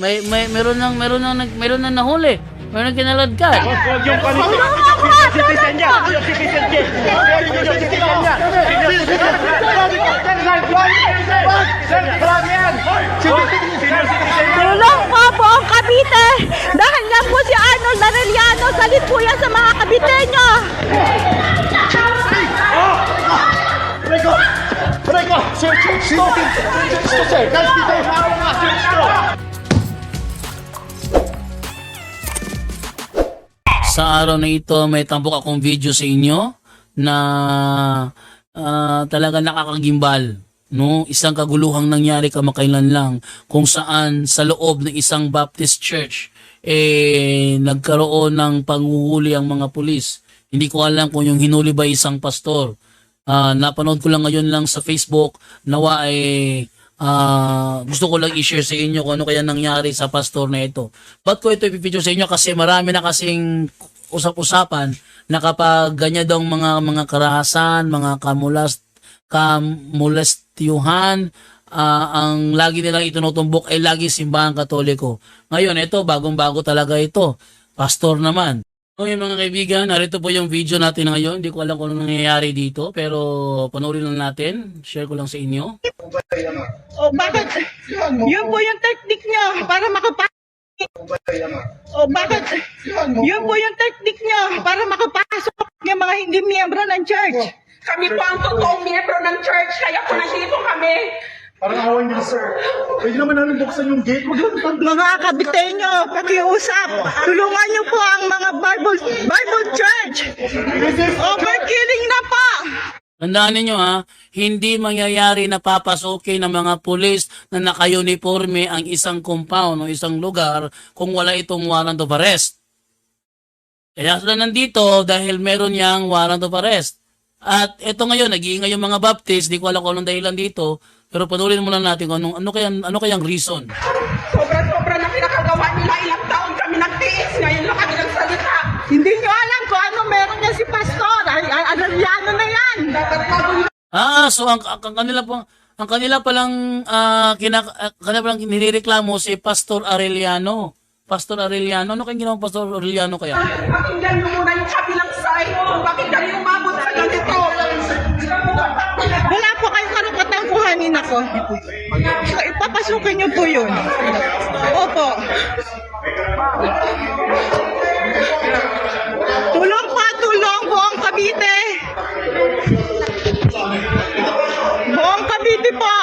May may meron nang meron nang nag- meron nang nahuli. Meron nang kinaladkad. Huwag yung kanito. Citizen niya. Citizen citizen. Tulong po buong Cavite! Dahil lang po si Arnold Arellano, salit po yan sa mga Caviteño! Prego! Prego! Sir, stop! Sir, sir, dito! Sir, stop! Sa araw na ito, may tambok akong video sa inyo na ah, talaga nakakagimbal. No, isang kaguluhang nangyari kamakailan lang kung saan sa loob ng isang Baptist church eh nagkaroon ng panghuhuli ang mga pulis. Hindi ko alam kung yung hinuli ba isang pastor. Ah, napanood ko lang ngayon lang sa Facebook nawa eh ah, gusto ko lang i-share sa inyo kung ano kaya nangyari sa pastor na ito. Ba't ko ito ipipidyo sa inyo? Kasi marami na kasing usap-usapan na kapag ganyan daw mga mga karahasan, mga kamulas, kamulestiuhan, ah, ang lagi nilang itinutumbok ay lagi simbahan katoliko. Ngayon, ito, bagong-bago talaga ito. Pastor naman. Yung mga kaibigan, narito po yung video natin ngayon. Hindi ko alam kung ano nangyayari dito, pero panoorin lang natin. Share ko lang sa inyo. O bakit? Yun po yung technique niya para makapasok. O bakit? Yun po yung technique niya para makapasok ng mga hindi miyembro ng church. Kami po ang totoong miyembro ng church, kaya po nandito kami. Parang awan niyo, sir. Pwede naman namin buksan yung gate. Huwag lang tanda. Mga kabiteño, pakiusap. Tulungan niyo po ang mga Bible, Bible Church. Overkilling na po. Tandaan ninyo ha, hindi mangyayari na papasokin ng mga pulis na naka-uniforme ang isang compound o isang lugar kung wala itong warrant of arrest. Kaya sila nandito dahil meron niyang warrant of arrest. At ito ngayon, nag-iingay yung mga Baptist, di ko alam kung anong dahilan dito, pero panurin muna natin kung anong, ano, kayang, ano kayang reason. Sobra-sobra na pinakagawa nila, ilang taon kami nagtiis, ngayon lang kami nagsalita. Hindi niyo alam kung ano meron niya si Pastor. Ay, ay, Arellano na yan. Ah, so ang, ang, kanila pang ang kanila palang ah, kina, ah, kanila palang nirereklamo si Pastor Arellano. Pastor Arellano, ano kayang ginawa Pastor Arellano kaya? Pakinggan niyo muna yung kabilang side, kung bakit kami umabot sa ganito. Kuhanin ako. Ipapasukin niyo po yun. Opo. Tulong pa, tulong buong Cavite. Buong Cavite po.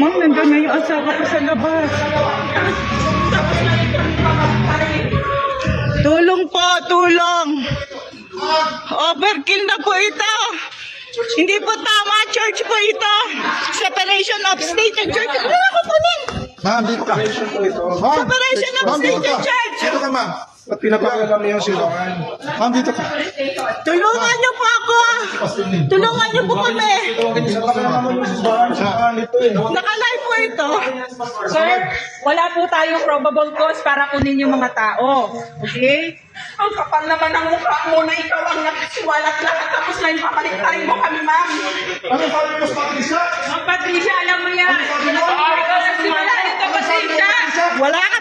Ma'am, nandun na yung asawa ko sa labas. Tulong po, tulong. Overkill na po ito. Hindi po tama, church po ito. Separation of state and church. Ano na kukunin? Ma'am, dito ka. Ma'am, Separation of ma'am, state dito and ka. church. Dito ka, ma'am. At pinapakala mo yung silungan. Ma'am, dito ka. Tulungan niyo po ako. Tulungan niyo po kami. Mo yung. Nakalive po ito. Sir, wala po tayong probable cause para kunin yung mga tao. Okay? Ang kapal naman ng mukha mo na ikaw ang nakasiwalat lahat tapos ngayon papaliktarin mo kami, ma'am. Ano sabi mo sa Patricia? Ma'am Patricia, alam mo yan. Nagsimula nito, pasensya. Wala ka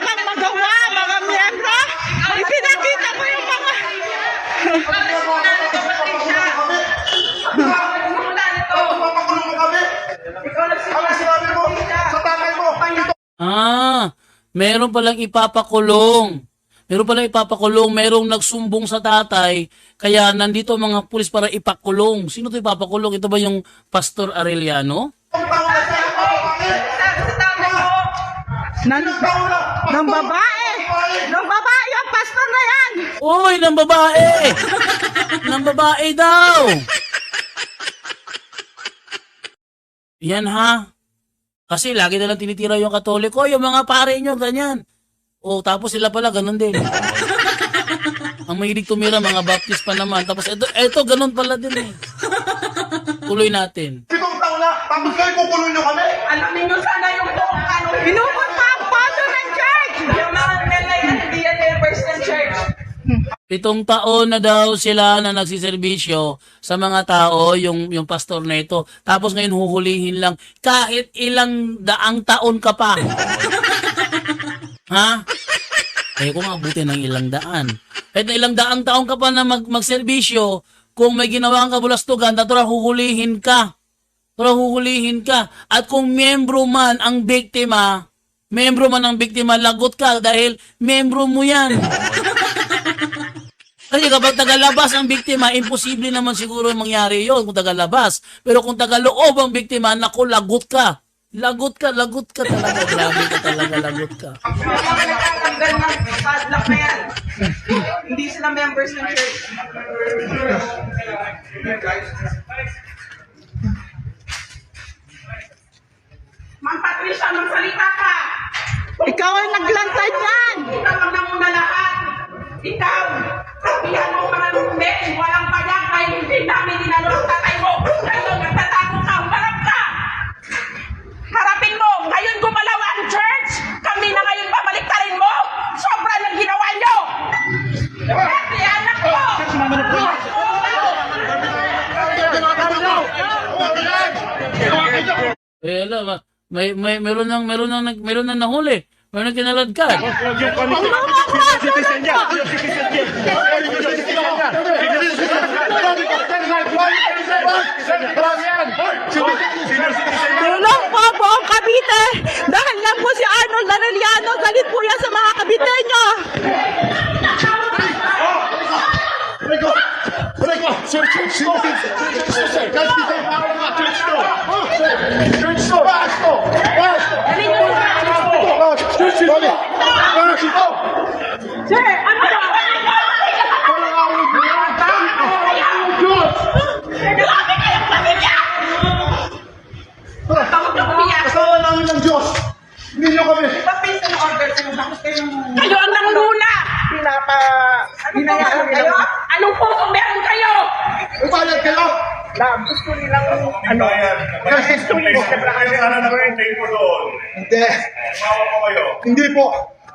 meron palang ipapakulong. Meron palang ipapakulong, merong nagsumbong sa tatay, kaya nandito ang mga pulis para ipakulong. Sino 'to ipapakulong? Ito ba yung Pastor Arellano? Nan, ng babae. Ng babae ang pastor na yan. Uy, ng babae! ng babae daw! Yan ha. Kasi lagi na lang tinitira yung katoliko, yung mga pare nyo, ganyan. O, tapos sila pala, ganun din. Ang mahilig tumira, mga baptist pa naman. Tapos eto, eto ganun pala din eh. Tuloy natin. Pitong taon na, tapos kayo kukulong nyo kami? Alamin nyo sana yung ano. Pinupunta Pitong taon na daw sila na nagsiservisyo sa mga tao, yung, yung pastor na ito. Tapos ngayon huhulihin lang kahit ilang daang taon ka pa. Ha? Eh kung abutin ng ilang daan. Kahit na ilang daang taong ka pa na mag magserbisyo, kung may ginawa kang kabulastugan, natural huhulihin ka. Natural huhulihin ka. At kung membro man ang biktima, membro man ang biktima, lagot ka dahil membro mo yan. Kasi kapag tagalabas ang biktima, imposible naman siguro mangyari yon kung tagalabas. Pero kung tagaloob ang biktima, naku, lagot ka. Lagot ka, lagot ka talaga. Grabe ka talaga, lagot ka. Tanggal ng padlock na yan. Hindi sila members ng church. Ma'am Patricia, magsalita ka! Ikaw ang naglantad yan! Tawag na muna lahat. Ikaw, sabihan mo mga men, walang payak kahit hindi namin dinalo ang tatay mo. Ngayon, nagtatago ka, umarap ka. Harapin mo, ngayon gumalaw ang church. Kami na ngayon babalik ka rin mo. Sobra ng ginawa nyo. Pati anak mo. Eh, alam, ma- may, may, meron nang, meron nang, meron nang nahuli. Meron nang kinaladkad. Huwag yung kami citizen niya. Citizen niya. Citizen niya. Tulong po buong Cavite! Dahil lang po si Arnold Arellano, galit po yan sa mga! Prego! Prego! Sir, church to! Church sir! Kahit di tayo para nga, church to! Church to! Baas to! Baas to! Baas! Church to! Baas to! Sir, ano ba? Walang awag mo yan! Diyos! Grabe kayong pamilya! Tawag na umiyak. Kasama namin ng Diyos! Hindi niyo kami! Papis ng order kayo. Bakit kayo Kayo ang nanguna! Pinapa... Hinayaan kayo? Anong pusong meron kayo? Umayag kayo! gusto nilang ano? Kasi Hindi. Hindi po.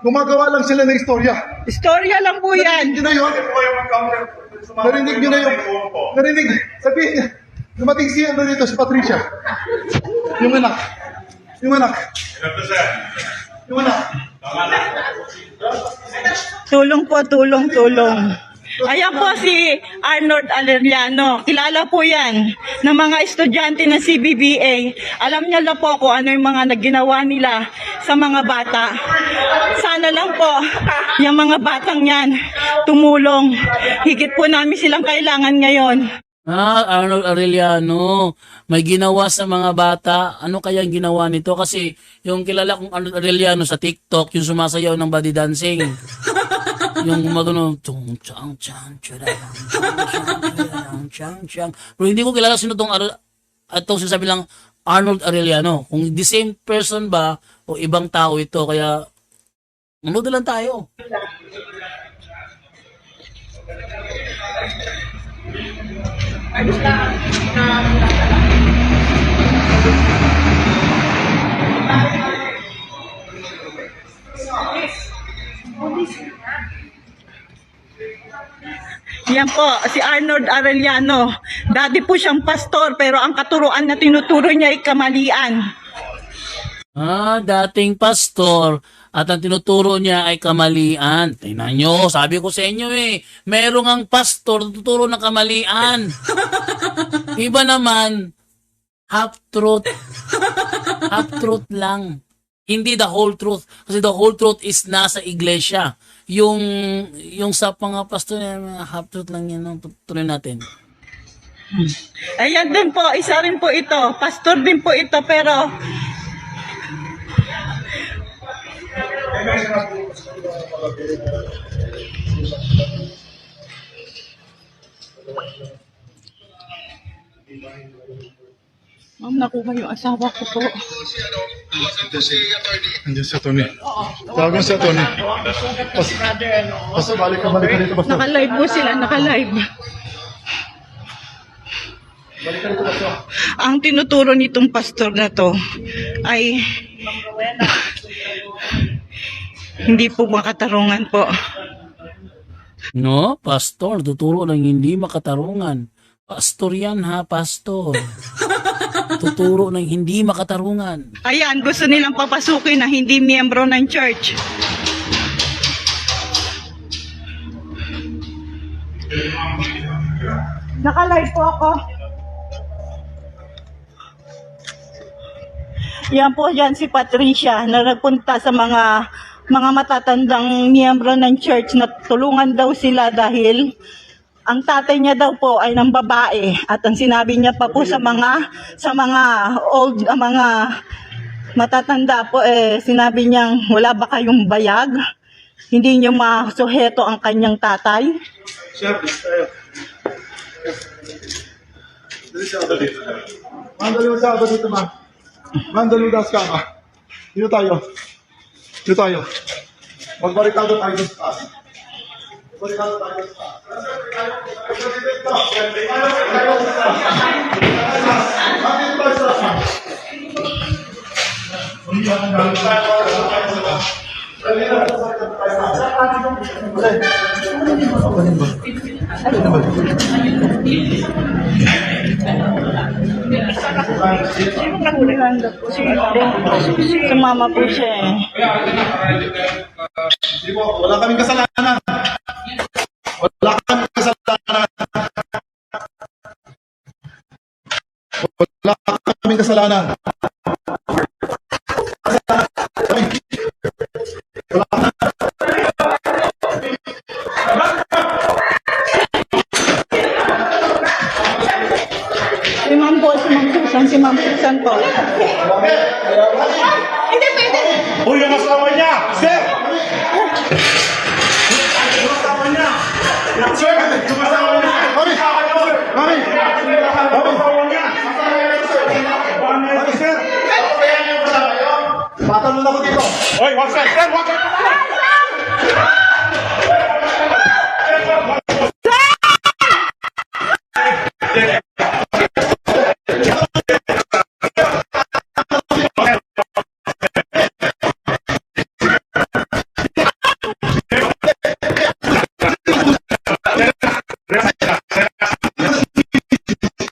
Gumagawa lang sila ng istorya. Istorya lang po yan! Narinig nyo na yun? Narinig nyo na yun? Narinig. Sabihin niya. Dumating si ano dito, si Patricia. Yung anak. Yung anak. Yung anak. Tulong po, tulong, tulong. Ayan po si Arnold Aleriano. Kilala po yan ng mga estudyante ng CBBA. Alam niya na po kung ano yung mga nagginawa nila sa mga bata. Sana lang po yung mga batang yan tumulong. Higit po namin silang kailangan ngayon. Ah, Arnold Arellano, may ginawa sa mga bata. Ano kaya ang ginawa nito? Kasi yung kilala kong Arnold Arellano sa TikTok, yung sumasayaw ng body dancing. Yung magano, tung chang chang churang, chang chang chang. Pero hindi ko kilala sino tong Ar- at tong sinasabi lang Arnold Arellano. Kung the same person ba o ibang tao ito. Kaya manood lang tayo. Yan po, si Arnold Arellano. Dati po siyang pastor pero ang katuruan na tinuturo niya ay kamalian. Ah, dating pastor at ang tinuturo niya ay kamalian. Tingnan nyo, sabi ko sa inyo eh, merong ang pastor tuturo ng kamalian. Iba naman, half truth. half truth lang. Hindi the whole truth. Kasi the whole truth is nasa iglesia. Yung, yung sa mga pastor, eh, half truth lang yan. ang Tutuloy natin. Ayan din po, isa rin po ito. Pastor din po ito pero Ma'am, nakuha yung asawa ko po. Andiyan si Tony. Tawagan si Tony. Pas, pas, balik ka, balik ka dito, basta. Naka-live po sila, naka-live. Ang tinuturo nitong pastor na to ay hindi po makatarungan po. No, pastor, tuturo ng hindi makatarungan. Pastor yan ha, pastor. Tuturo ng hindi makatarungan. Ayan, gusto nilang papasukin na hindi miyembro ng church. Nakalive po ako. Yan po yan si Patricia na nagpunta sa mga mga matatandang miyembro ng church na tulungan daw sila dahil ang tatay niya daw po ay ng babae at ang sinabi niya pa po sa mga sa mga old ah, mga matatanda po eh sinabi niyang wala ba kayong bayag? Hindi niyo masuheto ang kanyang tatay. Mandali mo sa dito, ma. Mandali mo ka, ma. Dito tayo. Dito tayo. Magbarikado tayo sa taas. Sumama po siya eh. Wala kaming kasalanan. Wala kaming kasalanan. Wala kaming kasalanan. Patalon ako dito! Hoy, what's that? Sir, what's that?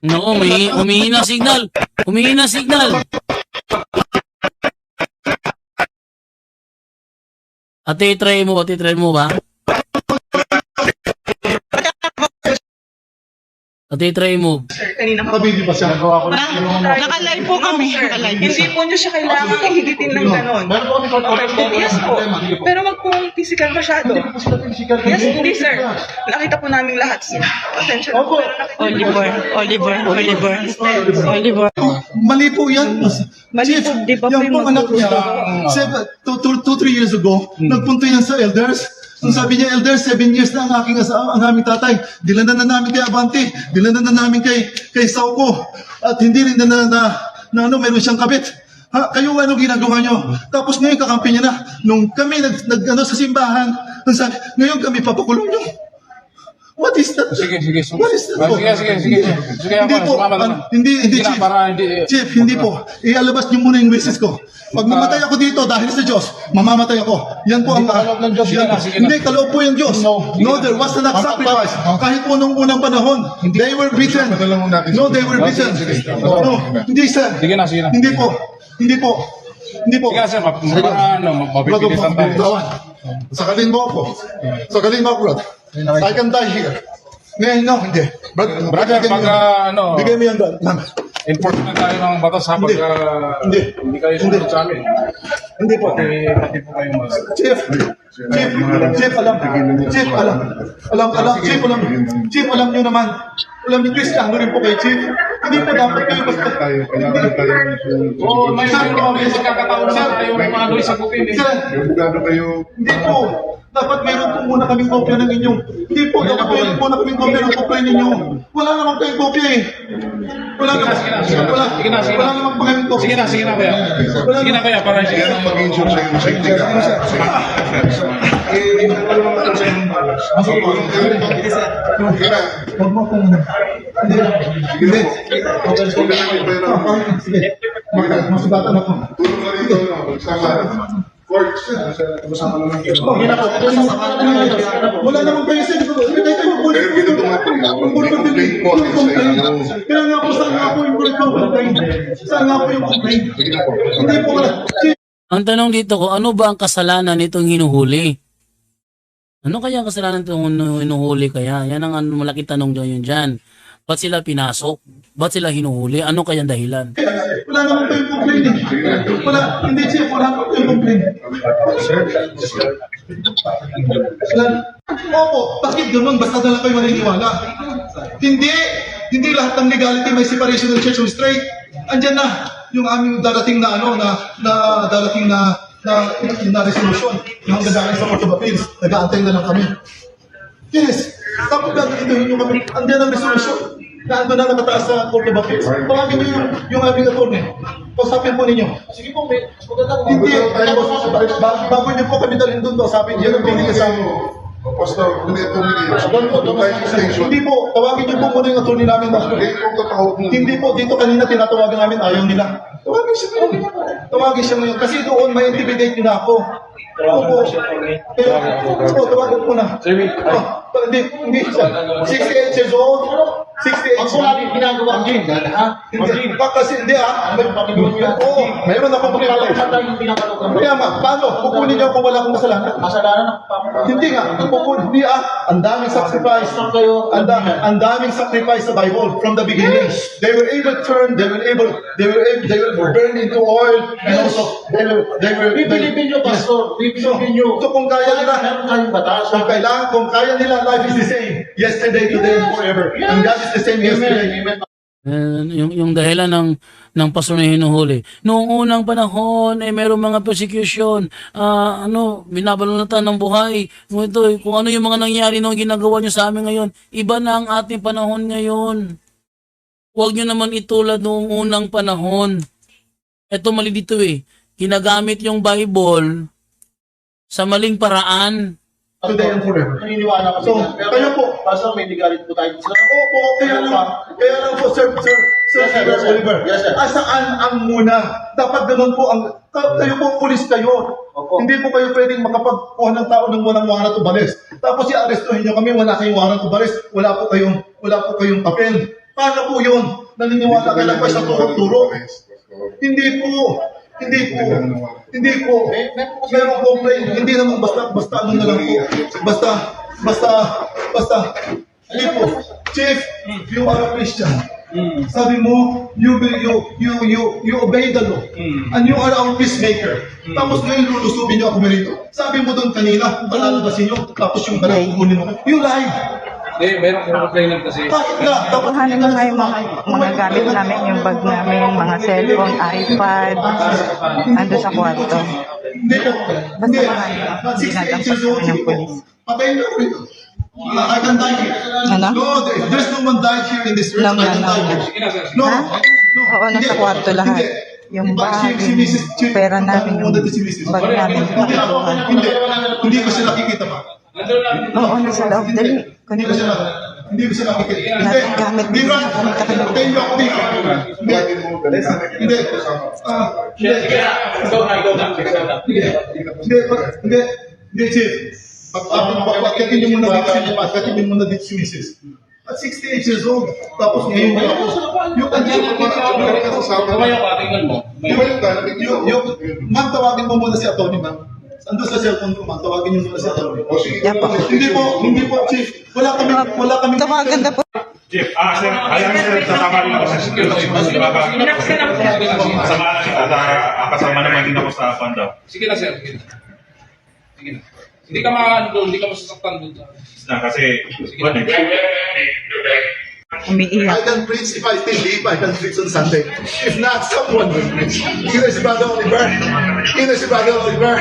Nako, may humihina signal. Humihina signal. Ate, try mo, ate, try mo ba? Ate, try mo. Nakabili ba siya? Nagawa ko na. Naka-live po kami. Naka-live. Hindi po nyo siya kailangan ihigitin ng ganon. Meron po kami Okay po, yes po. Pero wag pong physical masyado. Yes, hindi sir. Nakita po namin lahat. sir. Attention po. Pero nakita Oliver, Oliver, Oliver, Oliver. Mali po yan. Mali Chief, po, di ba po yung anak niya, two, two, two, three years ago, nagpunto yan sa elders. Ang sabi niya, elders, seven years na ang aking asawa, ang aming tatay. Dilanan na namin kay Abante. Dilanan na namin kay, kay Sauko. At hindi rin na, na, na, na ano, meron siyang kabit. Ha, kayo ano ginagawa niyo? Tapos ngayon kakampi niya na. Nung kami nag, nag ano, sa simbahan, sabi, ngayon kami papakulong niyo. What is that? Sige, sige. sige. What is that? Ah, Sige, sige, sige. Sige, Hindi po, sumama na. an- hindi, hindi, na, Chief. para hindi... Chief, hindi po. Ialabas niyo muna yung wishes ko. Pag mamatay ako dito dahil sa Diyos, mamamatay ako. Yan po ang... Hindi kaloob ng Diyos Yan yan, po. sige na. Hindi, kaloob po yung Diyos. No, there was an sacrifice. Kahit po nung unang panahon, they were beaten. No, they were beaten. No, hindi sir. Sige na, sige na. Hindi po. Hindi po. Hindi po. Sige na, sir. map- Para ano, mapipilitan tayo. Tawan. Sakalin mo ako. Sakalin mo ako, brad. I can die here. Ngayon, no, hindi. Brad, Brother, bigay mo pag yan. ah, ano, Bigay mo yan, brad. enforcement tayo ng batas ha, pag Hindi. ah, Hindi. hindi kayo Hindi. sumunod sa amin. Hindi po. Pati, pati po kayo mas... Chief, Chief, Chief, alam, Chief, alam, alam, alam, Chief, alam, Chief, alam nyo naman, alam ni Chris, ano rin po kay Chief, hindi po dapat kayo basta, Oo, may mga mga pagkakataon sir, ayaw may mga doon sa kupin eh. Sir, hindi po, dapat meron po muna kaming kopya ng inyong, hindi po, dapat meron muna kaming kopya ng kopya ninyo, wala naman kayong kopya eh, wala naman, Sige na, sige na. wala, Sige na, sige na. wala naman pa kaming kopya. Sige na, sige na kuya. Sige na kuya, para sige na. mag-insure sa yung safety ka. Huwag mo akong, hindi, hindi, sige, masugatan ako. Wala naman kayo sa ito. Hindi kayo kayo kulit ko. Pero ginagawa ko, ko complaint mo, Yung complaint. sa inyo. Kaya nga po, saan nga po yung kulit ko? Saan nga po yung complaint? Hindi po wala. Ang tanong dito ko, ano ba ang kasalanan nitong hinuhuli? Ano kaya ang kasalanan itong hinuhuli kaya? Yan ang ano, malaki tanong dyan yun dyan. Ba't sila pinasok? Ba't sila hinuhuli? Ano kaya ang dahilan? Wala naman tayong complaint eh. Wala, hindi chief, wala naman tayong complaint. Wala. Opo, bakit ganun? Basta na lang kayo maniniwala. Hindi, hindi lahat ng legality may separation ng church and state. Andyan na yung aming darating na ano, na, na darating na na, na resolution. Yung hanggang sa Court of Appeals, nag-aantay na lang kami. Yes. Tapos gagawin yung kami. Andiyan ang resolution. Na ando na nakataas sa Court of Appeals. Tawagin niyo yung, yung aming attorney. Pasapin po ninyo. Sige po, may Hindi. Ba- bago niyo po kami dalhin doon, pasapin niyo. Yan ang sa amin. Pastor, hindi ito Hindi po, tawagin niyo po muna yung attorney namin. Hindi po, dito kanina tinatawagan namin, ayaw nila. Tawagin siya ngayon. Tawagin siya ngayon. Kasi doon, may intimidate niyo na ako. Opo. Pero, opo, tawagin po na. Oh, hindi, hindi siya. 68 years old. 68 years old. ginagawa ang Hindi, pa kasi hindi ah. Oo, mayroon ako pagkakataon. Kaya nga, paano? Kukunin niyo kung wala akong kasalanan. Hindi nga, kukunin. Hindi ah. Ang daming sacrifice. Ang, da- ang daming sacrifice sa Bible from the beginning. They were able to turn, they were able, they were able, they were burned into oil. And also, they were, they were, Bibilibin nyo, Pastor. Bibilibin nyo. So kung kaya nila, kung kailangan, kung kaya nila, life is the same. Yesterday, today, and forever. And God is the same yesterday. Amen. Eh, yung, yung dahilan ng, ng paso na hinuhuli. Noong unang panahon, eh, mayroong mga persecution, ah, ano, binabalunatan ng buhay. Ito, eh, kung ano yung mga nangyari nung ginagawa nyo sa amin ngayon, iba na ang ating panahon ngayon. Huwag nyo naman itulad noong unang panahon. Ito mali dito eh. Ginagamit yung Bible sa maling paraan. Today and forever. Naniniwala ko So. Pero, kayo po. Pastor, may ligalit po tayo. Sila. Opo, kaya lang, kaya lang po, sir, sir, sir, Yes, sir, Sir yes, sir. Oliver. Yes, sir. Asaan ang muna? Dapat ganun po ang, ka- kayo po, pulis kayo. Opo. Hindi po kayo pwedeng makapagkuha ng tao ng walang warrant of arrest. Tapos i-arrestuhin nyo kami, wala kayong warrant of arrest, wala po kayong, wala po kayong papel. Paano po yun? Naniniwala ka lang ba sa turo-turo? Hindi po. Hindi po. Hindi po. Meron complaint. Hindi naman basta, basta ano na lang po. Basta, basta, basta. Hindi po. Chief, you are a Christian. Sabi mo, you, be- you, you, you, you obey the law. And you are our peacemaker. Tapos ngayon lulusubin niyo ako rito. Sabi mo doon kanina, palalabasin niyo. Tapos yung balat kukunin mo. You lied. Hindi, meron kong complainant kasi. Nga? Tapos Kuhanin mo nga yung mga, mga gamit namin, yung bag namin, mga cellphone, iPad, ando sa kwarto. Basta At 68 mga ginagawa ng sige po. pulis. Patayin niyo ako rito. I can die here. Ano? No, there- there's no one died here in this earth. No, I can no, die no. here. Na. No. Ha? no. Oo, nasa Hindi. kwarto lahat. Hindi. Yung bag. Chief, pera namin, yung bag namin, Hindi hindi. Ko siya nakikita pa. Oo, nasa loob. Dali. Hindi ko siya nakikita. Hindi ko siya ng gamit Hindi, dito. Ron. Patayin niyo ako dito. Hindi. Hindi. Ah, hindi. Sige na. Ikaw na, na. Na. Hindi, hindi, hindi, hindi, Chief. Pagkakin niyo muna dito si Pagkakin niyo muna dito si Mrs. At 68 years old. Tapos ngayon ako. Yung Tumayo ka, tingnan mo. yung, yung, ma'am, tawagin mo muna si attorney, ma'am. Ando sa cellphone ko, ma'am. Tawagin niyo muna si attorney. Yan po. Hindi po, hindi po, Chief. Wala kami, wala kami. Tawagan na po. Chief, ah, sir, ayan sir, sasama rin ako sa security. Sige na, sige na. Sige na, sige na. Kasama ah, kasama naman din ako sa Panda. Sige na, sir. Sige na. Sige na. Hindi ka makaano doon, hindi ka masasaktan doon. Na kasi, Sige na. Umiiyak. I can preach if I still live. I can preach on Sunday. If not, someone will preach. Either si Brother Oliver. Either si Brother Oliver.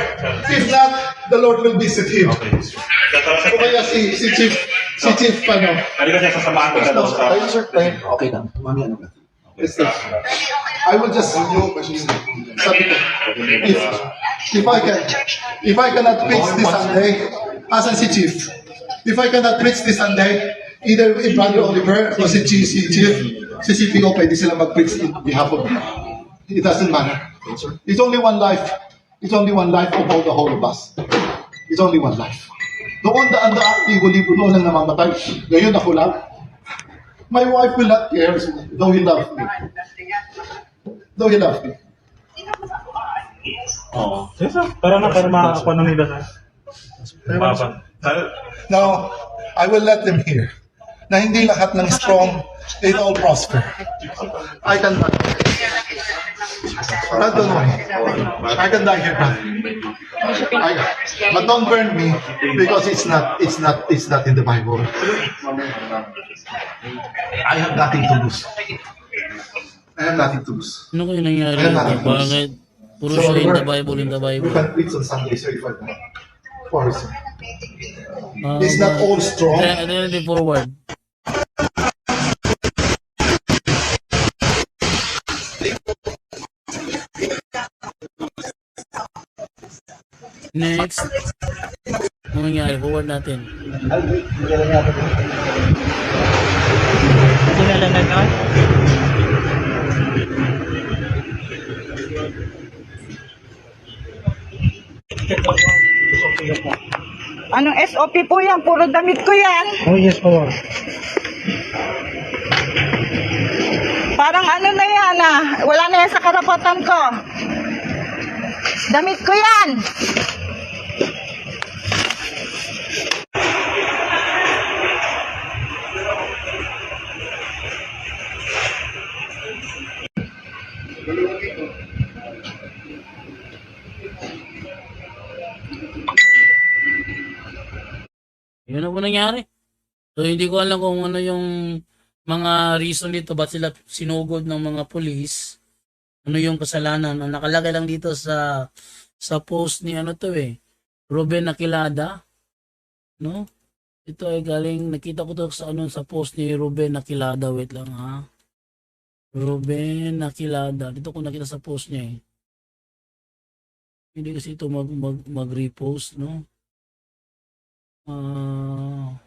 If not, the Lord will visit him. O kaya si, si Chief, si Chief, ano, Halika siya, sasamahan ko doon sa... Ayun, sir. Okay lang. Mami, ano ba? Listen. I will just sabi ko, if, if I can, if I cannot preach this Sunday, asan si Chief? If I cannot preach this Sunday, either if Brother Oliver or si Chief, si Chief, si CPO, pwede sila mag-preach in behalf of me. It doesn't matter. It's only one life. It's only one life of all the whole of us. It's only one life. Doon daan daan, libo-libo doon ang namamatay. Ngayon ako lang. My wife will not care, though he loves me. Though he loves me. Oo. Yes, sir. Tara na, para makakuha na nila. Baba. Now, I will let them hear na hindi lahat ng strong, it all prosper. I can die. But don't worry. I can die here. I, but don't burn me because it's not, it's not, it's not in the Bible. I have nothing to lose. I have nothing to lose. Ano kayo nangyari? Bakit? Puro So, siya in the Bible, in the You Bible. can preach on Sunday, sir, if I want. For sir. Ah, It's not all strong. Then, then, then forward. Next. Ano nangyari? Forward natin. Anong SOP po yan? Puro damit ko yan. Oh, yes po. Parang ano na yan ah. Wala na yan sa karapatan ko. Damit ko yan. Po nangyari. So, hindi ko alam kung ano yung mga reason dito, ba't sila sinugod ng mga polis. Ano yung kasalanan. Ang nakalagay lang dito sa sa post ni ano to eh, Ruben Nakilada. No? Ito ay galing, nakita ko to sa ano sa post ni Ruben Nakilada. Wait lang ha. Ruben Nakilada. Dito ko nakita sa post niya eh. Hindi kasi ito mag, mag, mag-repost, no? Ah,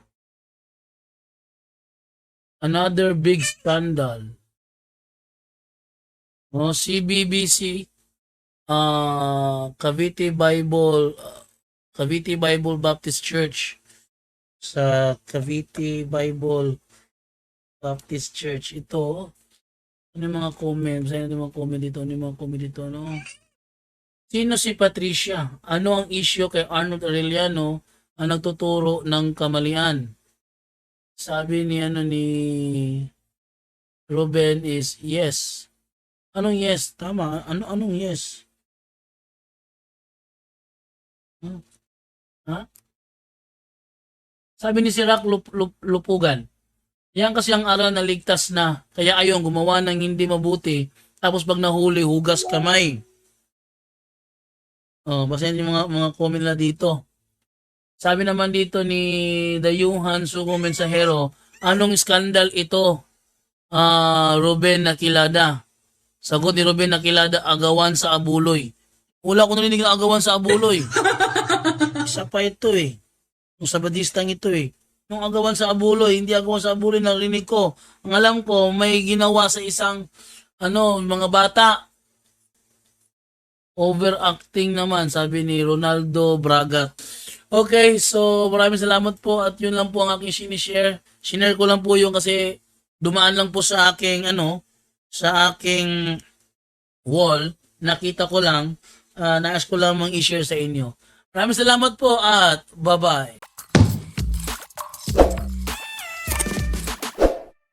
another big scandal. Oh, CBBC uh, Cavite Bible uh, Cavite Bible Baptist Church. Sa Cavite Bible Baptist Church. Ito ano yung mga comments ano yung mga comment dito? Ano yung mga comment dito no Sino si Patricia? Ano ang issue kay Arnold Aureliano ang nagtuturo ng kamalian. Sabi ni ano ni Ruben is yes. Anong yes? Tama. Ano anong yes? Hmm? Ha? Sabi ni Sirac lup, lup, Lupugan. Yan kasi ang aral na ligtas na. Kaya ayon gumawa ng hindi mabuti. Tapos pag nahuli, hugas kamay. Oh, basahin yung mga mga comment na dito. Sabi naman dito ni Dayuhan Sugo Mensahero, anong skandal ito? Ah, Ruben Nakilada. Sagot ni Ruben Nakilada, agawan sa abuloy. Wala ko narinig na agawan sa abuloy. Isa pa ito eh. Yung sabadistang ito eh. Yung agawan sa abuloy, hindi agawan sa abuloy, narinig ko. Ang alam ko, may ginawa sa isang, ano, mga bata. Overacting naman, sabi ni Ronaldo Braga. Okay, so maraming salamat po at yun lang po ang aking sinishare. Sinare ko lang po yung kasi dumaan lang po sa aking ano, sa aking wall. Nakita ko lang, uh, nais ko lang mang i-share sa inyo. Maraming salamat po at bye-bye.